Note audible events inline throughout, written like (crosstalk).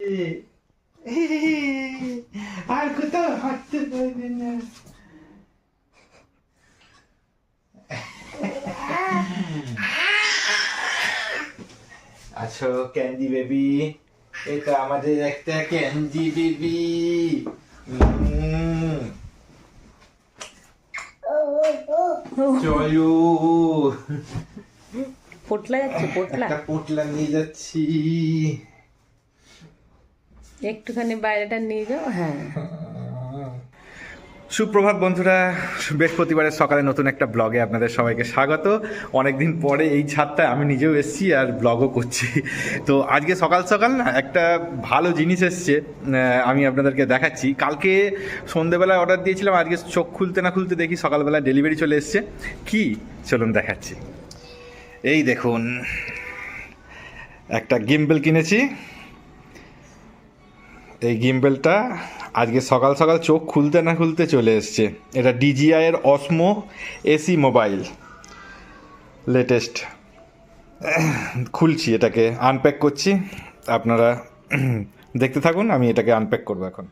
(laughs) আর কোথাও হাঁটতে পারবে না। আছো ক্যান্ডি বেবি? এটা আমাদের একটা ক্যান্ডি বেবি। চলো। পোটলা যাচ্ছে পোটলা। পোটলা নিয়ে যাচ্ছি। একটুখানি বাইরেটা নিয়ে যাও। হ্যাঁ। সুপ্রভাত বন্ধুরা, বৃহস্পতিবারের সকালে নতুন একটা ব্লগে আপনাদের সবাইকে স্বাগত। অনেকদিন পরে এই ছাদটায় আমি নিজেও এসেছি আর ব্লগও করছি। তো আজকে সকাল সকাল না একটা ভালো জিনিস এসছে আমি আপনাদেরকে দেখাচ্ছি। কালকে সন্ধেবেলায় অর্ডার দিয়েছিলাম, আজকে চোখ খুলতে না খুলতে দেখি সকালবেলা ডেলিভারি চলে এসছে। কি? চলুন দেখাচ্ছি। এই দেখুন, একটা গিম্বেল কিনেছি। এই গিম্বেলটা আজকে সকাল সকাল চোখ খুলতে না খুলতে চলে এসছে। এটা ডিজিআই এর অসমো এসি মোবাইল লেটেস্ট খুলছি এটাকে আনপ্যাক করছি। আপনারা দেখতে থাকুন, আমি এটাকে আনপ্যাক করব এখন।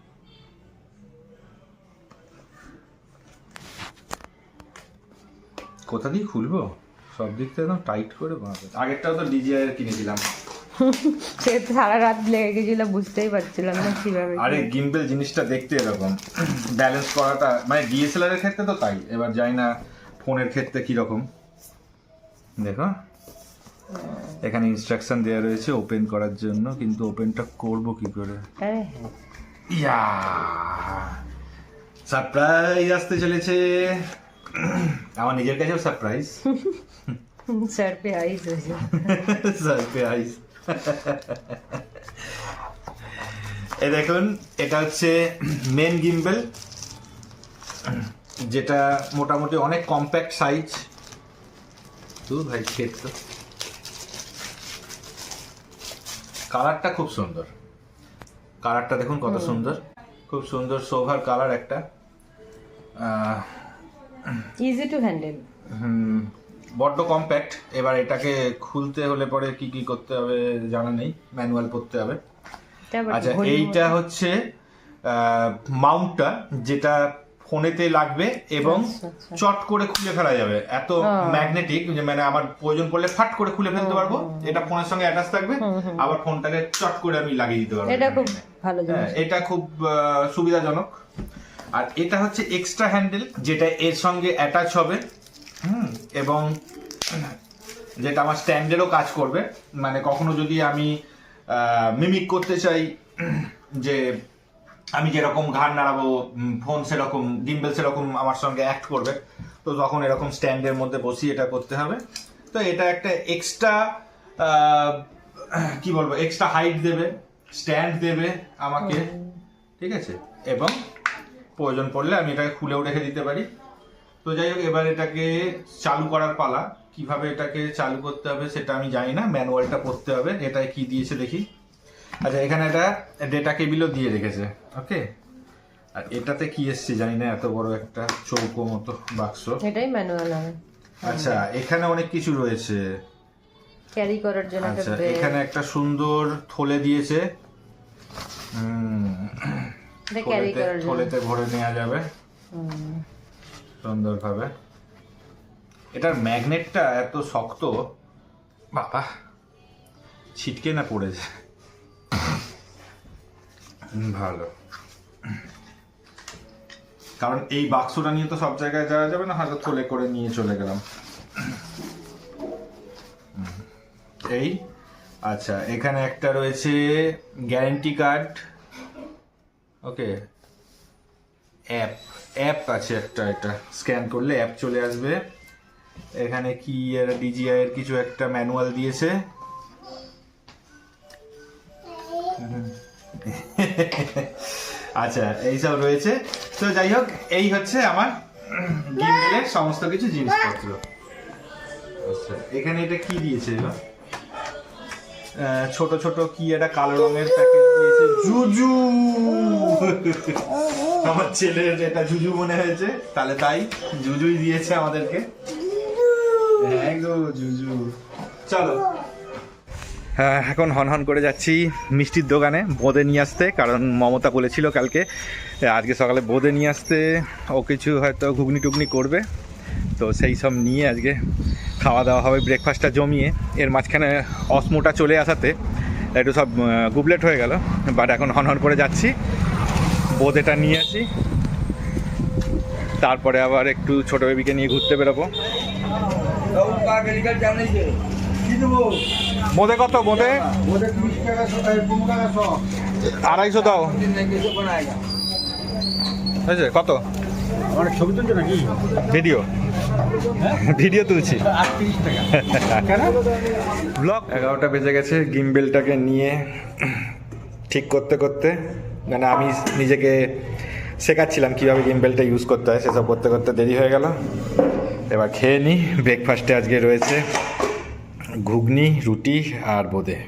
কোথা দিয়ে খুলবো? সব দিক থেকে একদম টাইট করে বানাবে আগেরটাও তো ডিজিআই এর কিনেছিলাম। সে সারা রাত লেগে গেছিল বুঝতেই পারছিলাম না কীভাবে আরে গিম্বেল জিনিসটা দেখতে এরকম। ব্যালেন্স করাটা মানে ডিএসএলআর এর ক্ষেত্রে তো তাই। এবার যাই না ফোনের ক্ষেত্রে কি রকম দেখো। এখানে ইনস্ট্রাকশন দেওয়া রয়েছে ওপেন করার জন্য কিন্তু ওপেনটা করব কি করে? ইয়া! সারপ্রাইজ আসতে চলেছে। আমার নিজের কাছেও সারপ্রাইজ (laughs) হয়েছে। (laughs) সারপ্রাইজ এই দেখুন এটা হচ্ছে মেন গিম্বেল যেটা মোটামুটি অনেক কম্প্যাক্ট সাইজ তু ভাই খেত তো। কালারটা খুব সুন্দর। কালারটা দেখুন কত সুন্দর। খুব সুন্দর সোভার কালার একটা। ইজি টু হ্যান্ডেল হুম, বড্ড কম্প্যাক্ট এবার এটাকে খুলতে হলে পরে কি কি করতে হবে জানা নেই। ম্যানুয়াল পড়তে হবে। আচ্ছা এইটা হচ্ছে মাউন্টটা যেটা ফোনেতে লাগবে এবং আচ্ছা, আচ্ছা। চট করে খুলে ফেলা যাবে। এত ম্যাগনেটিক যে মানে আমার প্রয়োজন পড়লে ফাট করে খুলে ফেলতে পারব। এটা ফোনের সঙ্গে অ্যাটাচ থাকবে। আবার ফোনটাকে চট করে আমি লাগিয়ে দিতে পারব এটা খুব ভালো জিনিস। হ্যাঁ, এটা খুব সুবিধাজনক। আর এটা হচ্ছে এক্সট্রা হ্যান্ডেল যেটা এর সঙ্গে অ্যাটাচ হবে। হুম এবং যেটা আমার স্ট্যান্ডেরও কাজ করবে মানে কখনো যদি আমি মিমিক করতে চাই যে আমি যেরকম ঘাড় নাড়াবো ফোন সেরকম ডিম্বেল সেরকম আমার সঙ্গে অ্যাক্ট করবে তো তখন এরকম স্ট্যান্ডের মধ্যে বসিয়ে এটা করতে হবে। তো এটা একটা এক্সট্রা কি বলব এক্সট্রা হাইট দেবে স্ট্যান্ড দেবে আমাকে ঠিক আছে? এবং প্রয়োজন পড়লে আমি এটাকে খুলেও রেখে দিতে পারি। তো যাই হোক এবার এটাকে চালু করার পালা। কীভাবে এটাকে চালু করতে হবে সেটা আমি জানি না ম্যানুয়ালটা পড়তে হবে এটায় কি দিয়েছে দেখি। আচ্ছা এখানে একটা ডেটা কেবিলও দিয়ে রেখেছে ওকে? আর এটাতে কি এসছে জানি না এত বড় একটা চৌকো মতো বাক্স। এটাই ম্যানুয়াল হবে। আচ্ছা এখানে অনেক কিছু রয়েছে। ক্যারি করার জন্য আচ্ছা এখানে একটা সুন্দর থলে দিয়েছে। হুম, এটা ক্যারি থলেতে- করার জন্য। থলেতে ভরে নেওয়া যাবে। সুন্দরভাবে। এটার ম্যাগনেটটা এত শক্ত, বাবা, ছিটকে না পড়েছে। ভালো। কারণ এই বাক্সটা নিয়ে তো সব জায়গায় যাওয়া যাবে না, হয়তো থলে করে নিয়ে চলে গেলাম। এই আচ্ছা এখানে একটা রয়েছে guarantee card okay app app আছে একটা, এটা স্ক্যান করলে অ্যাপ চলে আসবে। এখানে কি এর ডিজিআই এর কিছু একটা ম্যানুয়াল দিয়েছে। আচ্ছা এইসব রয়েছে। তো যাই হোক, এই হচ্ছে আমার গিম্বেলের সমস্ত কিছু জিনিসপত্র। আচ্ছা এখানে এটা কি দিয়েছে এবার? ছোট ছোট কি একটা কালো রঙের প্যাকেট দিয়েছে? জুজু! আমার ছেলের যেটা জুজু মনে হয়েছে তাহলে তাই জুজুই দিয়েছে আমাদেরকে। হ্যাঁ গো জুজু। চলো। হ্যাঁ, এখন হন হন করে যাচ্ছি মিষ্টির দোকানে বোঁদে নিয়ে আসতে কারণ মমতা বলেছিল কালকে আজকে সকালে বোঁদে নিয়ে আসতে ও কিছু হয়তো ঘুগনি টুগনি করবে। তো সেই সব নিয়ে আজকে খাওয়া দাওয়া হবে ব্রেকফাস্টটা জমিয়ে। এর মাঝখানে অসমোটা চলে আসাতে একটু সব গুবলেট হয়ে গেল বাট এখন হন হন করে যাচ্ছি। বোঁদেটা নিয়ে আসি। তারপরে আবার একটু ছোটো বেবিকে নিয়ে ঘুরতে বেরোবো। বোঁদে কত? বোঁদে আড়াইশো দাও। হয়েছে? কত? ছবি তুলছো নাকি? ভিডিও। ভিডিও তুলছি। ব্লগ এগারোটা বেজে গেছে। গিমবেলটাকে নিয়ে ঠিক করতে করতে মানে আমি নিজেকে শেখাচ্ছিলাম কীভাবে গিমবেলটা ইউজ করতে হয় সেসব করতে করতে দেরি হয়ে গেল। এবার খেয়ে নিই ব্রেকফাস্টে আজকে রয়েছে ঘুগনি রুটি আর বোঁদে।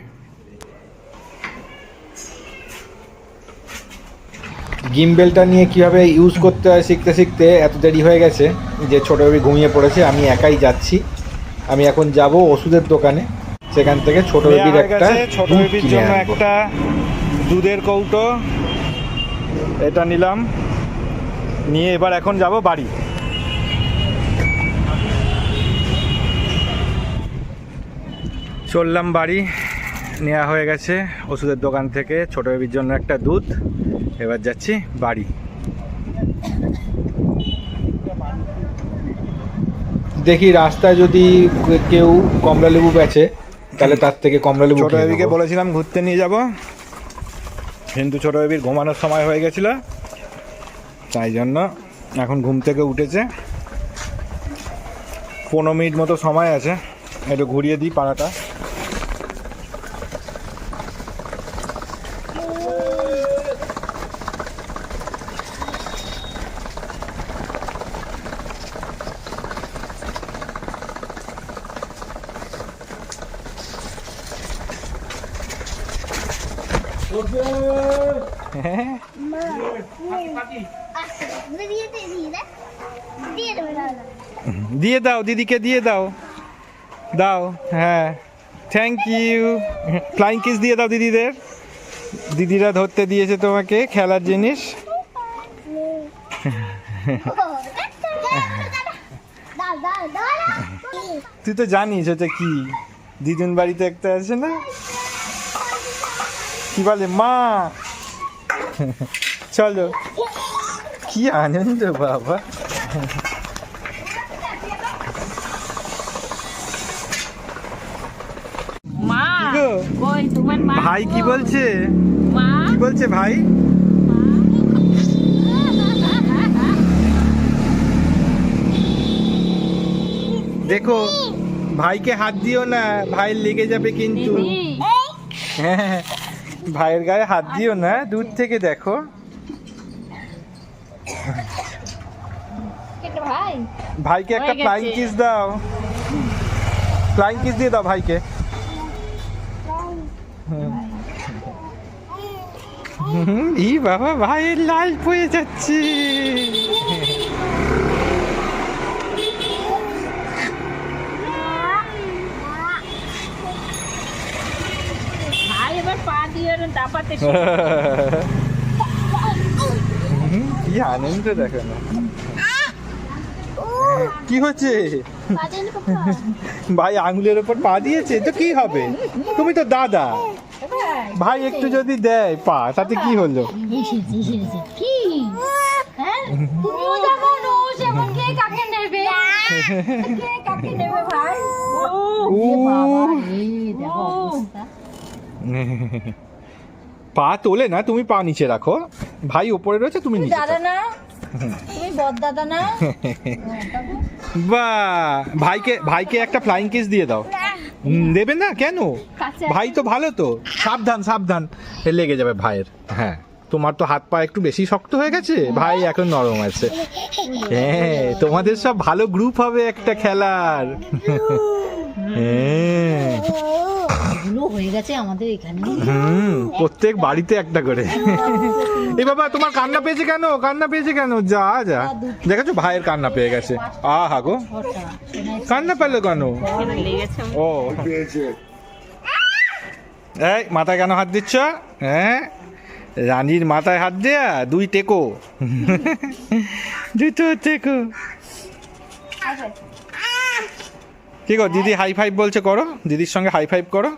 গিমবেলটা নিয়ে কীভাবে ইউজ করতে হয় শিখতে শিখতে এত দেরি হয়ে গেছে যে ছোটো বেবি ঘুমিয়ে পড়েছে আমি একাই যাচ্ছি। আমি এখন যাব ওষুধের দোকানে সেখান থেকে ছোট বেবির একটা ছোট বেবির জন্য একটা দুধের কৌটো এটা নিলাম। নিয়ে এবার এখন যাব বাড়ি। চললাম বাড়ি নেওয়া হয়ে গেছে ওষুধের দোকান থেকে ছোট বেবির জন্য একটা দুধ। এবার যাচ্ছি বাড়ি। দেখি রাস্তায় যদি কেউ কমলা লেবু বেচে তাহলে তার থেকে কমলা লেবু ছোট বেবিকে বলেছিলাম ঘুরতে নিয়ে যাব। কিন্তু ছোট বেবির ঘুমানোর সময় হয়ে গেছিল। তাই জন্য এখন ঘুম থেকে উঠেছে। পনেরো মিনিট মতো সময় আছে। একটু ঘুরিয়ে দিই পাড়াটা। দিয়ে দাও, দিদিকে দিয়ে দাও। দাও হ্যাঁ। থ্যাংক ইউ ফ্লাইং কিস দিয়ে দাও দিদিদের। দিদিরা ধরতে দিয়েছে তোমাকে খেলার জিনিস। তুই তো জানিস ওটা কি। দিদুন বাড়িতে একটা আছে না? কি বলে, মা (laughs) চলো। কি আনন্দ বাবা। ভাই কি বলছে? মা? কি বলছে ভাই? দেখো ভাইকে হাত দিও না ভাই লেগে যাবে কিন্তু। হ্যাঁ। ভাইয়ের গায়ে হাত দিও না দূর থেকে দেখো। ভাইকে একটা ফ্লাইং কিস দাও। ফ্লাইং কিস দিয়ে দাও ভাইকে। ই বাবা ভাইয়ের লাল হয়ে যাচ্ছে ভাই এবার পা দিয়ে দাপাতে কি আনন্দ দেখো না কি হচ্ছে? ভাই আঙুলের ওপর পা দিয়েছে তো কি হবে? তুমি তো দাদা। ভাই একটু যদি দেয় পা তাতে কি হলো? হ্যাঁ? তুমিও যেমন ও সেমন কে কাকে নেবে? কে কাকে নেবে ভাই? (laughs) পা তোলে না তুমি পা নিচে রাখো। ভাই ওপরে রয়েছে তুমি নিচে দাদা না? তুমি বদ দাদা না? বাহ! ভাইকে ভাইকে একটা ফ্লাইং কিস দিয়ে দাও। দেবে না? কেন? ভাই তো ভালো তো। সাবধান সাবধান। লেগে যাবে ভাইয়ের। হ্যাঁ। তোমার তো হাত পা একটু বেশি শক্ত হয়ে গেছে? ভাই এখন নরম আছে। হ্যাঁ তোমাদের সব ভালো গ্রুপ হবে একটা খেলার। (laughs) হ্যাঁ। প্রত্যেক বাড়িতে একটা করে। এ বাবা, তোমার কান্না পেয়েছে কেন? কান্না পেয়েছে কেন? যা যা। দেখেছ ভাইয়ের কান্না পেয়ে গেছে। আহা গো। কান্না পেল কেন? ও। এই, মাথায় কেন হাত দিচ্ছ? হ্যাঁ? রানীর মাথায় হাত দেয়া, দুই টেকো। দুটো টেকো। কি গো দিদি হাই ফাইভ বলছে করো দিদির সঙ্গে হাই ফাইভ করো।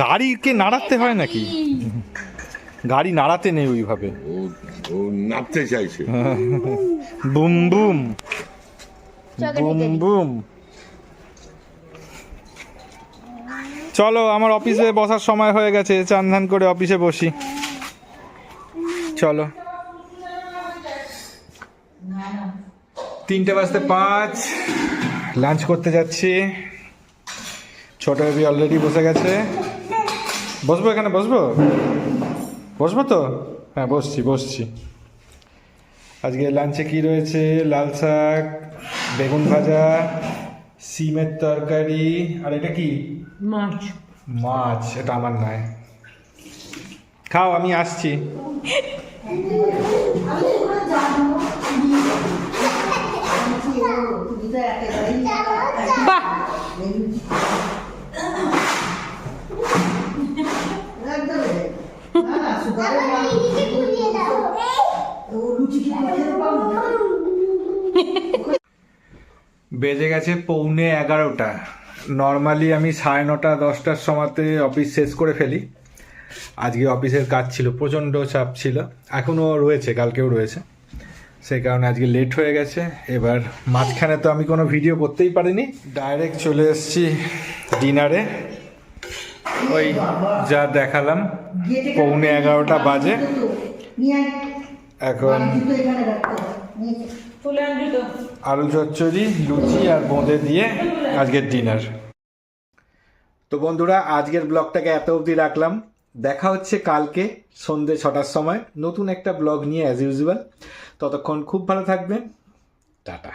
গাড়িকে নাড়াতে হয় নাকি? গাড়ি নাড়াতে নেই ওইভাবে। ও ও নাচতে চাইছে। Boom boom. Boom boom. চলো আমার অফিসে বসার সময় হয়ে গেছে চান ধান করে অফিসে বসি। চলো। তিনটে বাজতে পাঁচ। লাঞ্চ করতে যাচ্ছি। ছোট বেবি অলরেডি বসে গেছে। বসবো এখানে? বসবো? বসবো তো? হ্যাঁ বসছি বসছি। আজকে লাঞ্চে কি রয়েছে? লাল শাক বেগুন ভাজা সিমের তরকারি আর এটা কি? মাছ। মাছ এটা আমার নয়। খাও আমি আসছি। বেজে গেছে পৌনে এগারোটা। নর্মালি আমি সাড়ে নটা দশটার সময়তে অফিস শেষ করে ফেলি। আজকে অফিসের কাজ ছিল প্রচণ্ড চাপ ছিল। এখনও রয়েছে কালকেও রয়েছে। সেই কারণে আজকে লেট হয়ে গেছে। এবার মাঝখানে তো আমি কোনো ভিডিও করতেই পারিনি। ডাইরেক্ট চলে এসেছি ডিনারে ওই যা দেখালাম পৌনে এগারোটা বাজে। এখন আলু চচ্চড়ি, লুচি আর বোঁদে দিয়ে আজকের ডিনার তো বন্ধুরা, আজকের ব্লগটাকে এত অবধি রাখলাম। দেখা হচ্ছে কালকে সন্ধে ছটার সময়। নতুন একটা ব্লগ নিয়ে অ্যাজ ইউজুয়াল ততক্ষণ খুব ভালো থাকবেন। টাটা।